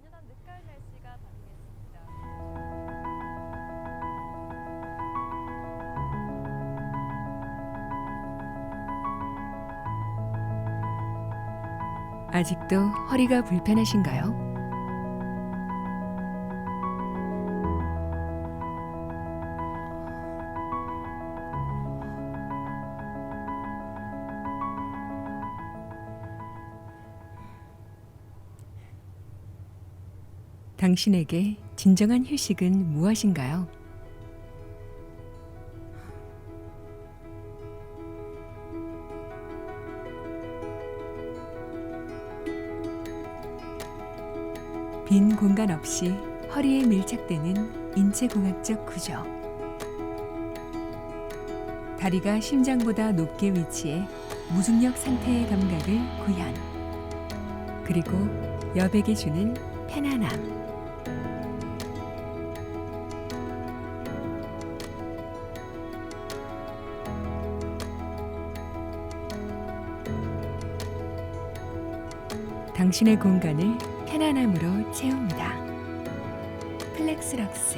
완연한 늦가을 날씨가. 아직도 허리가 불편하신가요? 당신에게 진정한 휴식은 무엇인가요? 빈 공간 없이 허리에 밀착되는 인체공학적 구조. 다리가 심장보다 높게 위치해 무중력 상태의 감각을 구현. 그리고 여백이 주는 편안함. 당신의 공간을 편안함으로 채웁니다. 플렉스럭스